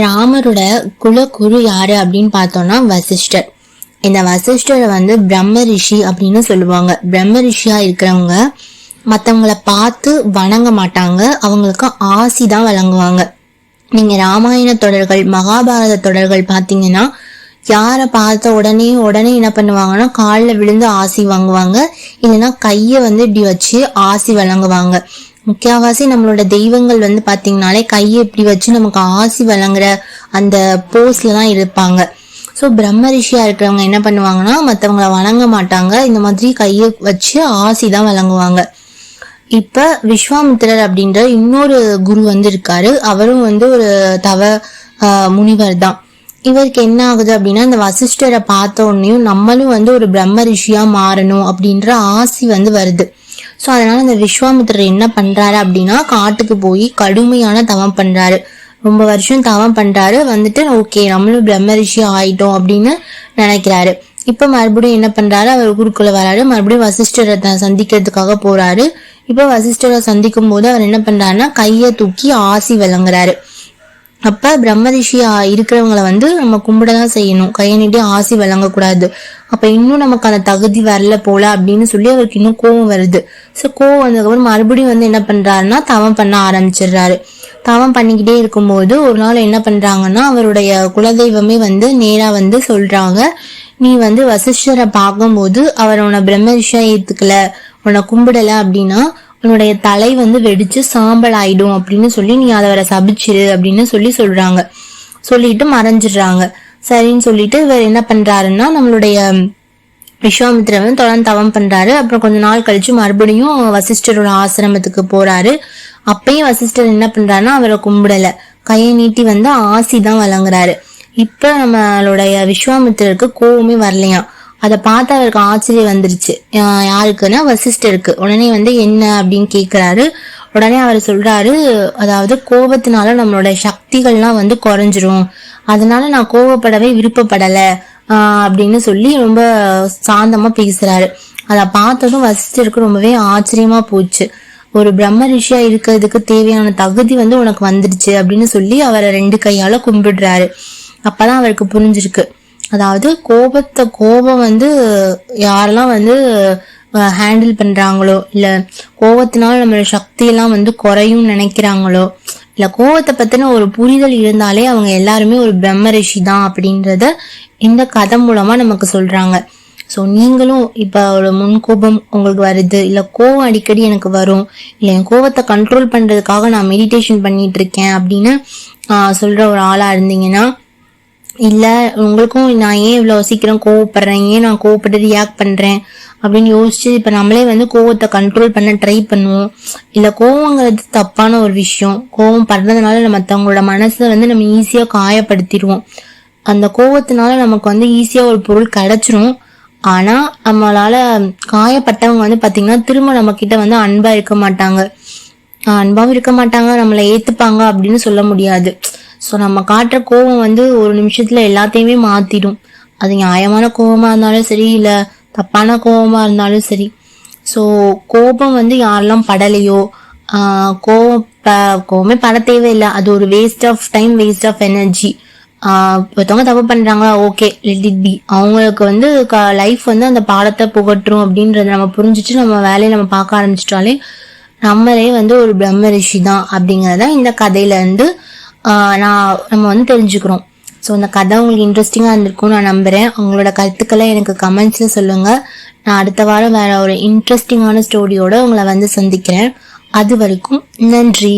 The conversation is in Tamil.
ராமரோட குலகுரு யாரு அப்படின்னு பார்த்தோம்னா வசிஷ்டர். இந்த வசிஷ்டரை வந்து பிரம்ம ரிஷி அப்படின்னு சொல்லுவாங்க. பிரம்ம ரிஷியா இருக்கிறவங்க மற்றவங்கள பார்த்து வணங்க மாட்டாங்க. அவங்களுக்கு ஆசி தான் வழங்குவாங்க. நீங்க ராமாயண தொடர்கள் மகாபாரத தொடர்கள் பார்த்தீங்கன்னா யாரை பார்த்த உடனே உடனே என்ன பண்ணுவாங்கன்னா காலில் விழுந்து ஆசி வாங்குவாங்க. இல்லைன்னா கையை வந்து இப்படி வச்சு ஆசி வழங்குவாங்க. முக்கியவாசி நம்மளோட தெய்வங்கள் வந்து பார்த்தீங்கனாலே கையை இப்படி வச்சு நமக்கு ஆசி வழங்குற அந்த போஸ்ல தான் இருப்பாங்க. ஸோ பிரம்ம ரிஷியா இருக்கிறவங்க என்ன பண்ணுவாங்கன்னா மற்றவங்கள வணங்க மாட்டாங்க. இந்த மாதிரி கையை வச்சு ஆசி தான் வழங்குவாங்க. இப்போ விஸ்வாமித்திரர் அப்படின்ற இன்னொரு குரு வந்து இருக்காரு. அவரும் வந்து ஒரு தவ முனிவர் தான். இவருக்கு என்ன ஆகுது அப்படின்னா இந்த வசிஷ்டரை பார்த்த உடனேயும் நம்மளும் வந்து ஒரு பிரம்ம ரிஷியா மாறணும் அப்படின்ற ஆசி வந்து வருது. ஸோ அதனால அந்த விஸ்வாமித்திரர் என்ன பண்றாரு அப்படின்னா காட்டுக்கு போய் கடுமையான தவம் பண்றாரு. ரொம்ப வருஷம் தவம் பண்றாரு. வந்துட்டு ஓகே நம்மளும் பிரம்ம ரிஷி ஆயிட்டோம் அப்படின்னு நினைக்கிறாரு. இப்ப மறுபடியும் என்ன பண்றாரு? அவர் குருக்குள்ள வராரு. மறுபடியும் வசிஷ்டரை சந்திக்கிறதுக்காக போறாரு. இப்ப வசிஷ்டரை சந்திக்கும் போது அவர் என்ன பண்றாருன்னா கையை தூக்கி ஆசி வழங்குறாரு அப்போ பிரம்மரிஷியா இருக்கிறவங்களை இருக்கிறவங்கள வந்து நம்ம கும்பிட தான் செய்யணும். கையை நீட்டி ஆசி வழங்கக்கூடாது. அப்போ இன்னும் நமக்கு அந்த தகுதி வரல போல அப்படின்னு சொல்லி அவருக்கு இன்னும் கோவம் வருது. ஸோ கோவம் வந்ததுக்கப்புறம் மறுபடியும் வந்து என்ன பண்ணுறாருன்னா தவம் பண்ண ஆரம்பிச்சிடுறாரு. தவம் பண்ணிக்கிட்டே இருக்கும்போது ஒரு நாள் என்ன பண்ணுறாங்கன்னா அவருடைய குலதெய்வமே வந்து நேராக வந்து சொல்கிறாங்க நீ வந்து வசிஷ்டரை பார்க்கும்போது அவர் உன்னை பிரம்மரிஷியா ஏற்றுக்கல உன்னை கும்பிடல அப்படின்னா உன்னுடைய தலை வந்து வெடிச்சு சாம்பல் ஆயிடும் அப்படின்னு சொல்லி நீ அதை வர சபிச்சிரு அப்படின்னு சொல்லி சொல்றாங்க. சொல்லிட்டு மறைஞ்சிடுறாங்க. சரின்னு சொல்லிட்டு இவர் என்ன பண்றாருன்னா நம்மளுடைய விஸ்வாமித்திரன் வந்து தொடர்ந்து தவம் பண்றாரு. அப்புறம் கொஞ்ச நாள் கழிச்சு மறுபடியும் வசிஷ்டரோட ஆசிரமத்துக்கு போறாரு. அப்பயும் வசிஷ்டர் என்ன பண்றாருன்னா அவரை கும்பிடல. கையை நீட்டி வந்து ஆசி தான் வழங்குறாரு. இப்ப நம்மளுடைய விஸ்வாமித்திரருக்கு கோவமே வரலையாம். அதை பார்த்து அவருக்கு ஆச்சரியம் வந்துருச்சு. யாருக்குன்னா வசிஷ்டருக்கு உடனே வந்து என்ன? அப்படின்னு கேட்குறாரு உடனே அவர் சொல்றாரு அதாவது கோபத்தினால நம்மளோட சக்திகள்லாம் வந்து குறைஞ்சிரும். அதனால நான் கோவப்படவே விருப்பப்படலை. அப்படின்னு சொல்லி ரொம்ப சாந்தமா பேசுறாரு. அதை பார்த்ததும் வசிஷ்டருக்கு ரொம்பவே ஆச்சரியமா போச்சு. ஒரு பிரம்ம ரிஷியா இருக்கிறதுக்கு தேவையான தகுதி வந்து உனக்கு வந்துடுச்சு அப்படின்னு சொல்லி அவரை ரெண்டு கையால கும்பிடுறாரு. அப்பதான் அவருக்கு புரிஞ்சிருக்கு. அதாவது கோபத்தை கோபம் வந்து யாரெல்லாம் வந்து ஹேண்டில் பண்ணுறாங்களோ இல்லை கோபத்தினால நம்மளோட சக்தியெல்லாம் வந்து குறையும் நினைக்கிறாங்களோ இல்லை கோபத்தை பற்றின ஒரு புரிதல் இருந்தாலே அவங்க எல்லாருமே ஒரு பிரம்ம ரிஷி தான் அப்படின்றத இந்த கதை மூலமாக நமக்கு சொல்கிறாங்க ஸோ நீங்களும் இப்போ ஒரு முன்கோபம் உங்களுக்கு வருது இல்லை கோவம் அடிக்கடி எனக்கு வரும் இல்லை என் கோவத்தை கண்ட்ரோல் பண்ணுறதுக்காக நான் மெடிடேஷன் பண்ணிட்டு இருக்கேன் அப்படின்னு சொல்கிற ஒரு ஆளாக இருந்தீங்கன்னா இல்லை உங்களுக்கும் நான் ஏன் இவ்வளோ சீக்கிரம் கோவப்படுறேன்? ஏன் நான் கோவப்பட்டு ரியாக்ட் பண்ணுறேன் அப்படின்னு யோசிச்சு இப்போ நம்மளே வந்து கோவத்தை கண்ட்ரோல் பண்ண ட்ரை பண்ணுவோம். இல்லை கோவங்கிறது தப்பான ஒரு விஷயம். கோவம் படுறதுனால நம்ம மற்றவங்களோட மனசை வந்து நம்ம ஈஸியாக காயப்படுத்திடுவோம். அந்த கோவத்தினால நமக்கு வந்து ஈஸியாக ஒரு பொருள் கிடச்சிரும். ஆனால் நம்மளால் காயப்பட்டவங்க வந்து பார்த்திங்கன்னா திரும்ப நம்மக்கிட்ட வந்து அன்பாக இருக்க மாட்டாங்க. அன்பாகவும் இருக்க மாட்டாங்க நம்மளை ஏற்றுப்பாங்க அப்படின்னு சொல்ல முடியாது. ஸோ நம்ம காட்டுற கோவம் வந்து ஒரு நிமிஷத்தில் எல்லாத்தையுமே மாற்றிடும் அது நியாயமான கோபமாக இருந்தாலும் சரி இல்லை தப்பான கோபமாக இருந்தாலும் சரி. ஸோ கோபம் வந்து யாரெல்லாம் படலையோ கோபம் ப- கோபமே பட தேவையில்லை. அது ஒரு waste of time waste of energy ஒருத்தவங்க தப்பு பண்ணுறாங்களா ஓகே லெட் இட் பி அவங்களுக்கு வந்து லைஃப் வந்து அந்த பாடத்தை புகட்டும் அப்படின்றத நம்ம புரிஞ்சிட்டு நம்ம வேலையை நம்ம பார்க்க ஆரம்பிச்சிட்டாலே நம்மளே வந்து ஒரு பிரம்ம ரிஷி தான் அப்படிங்கிறத இந்த கதையிலேருந்து இருந்து நான் நம்ம வந்து தெரிஞ்சுக்கிறோம். ஸோ அந்த கதை உங்களுக்கு இன்ட்ரெஸ்டிங்காக இருந்திருக்கும்னு நான் நம்புகிறேன் உங்களோட கருத்துக்களை எனக்கு கமெண்ட்ஸில் சொல்லுங்கள் நான் அடுத்த வாரம் வேறு ஒரு இன்ட்ரெஸ்டிங்கான ஸ்டோரியோடு உங்களை வந்து சந்திக்கிறேன். அது வரைக்கும் நன்றி.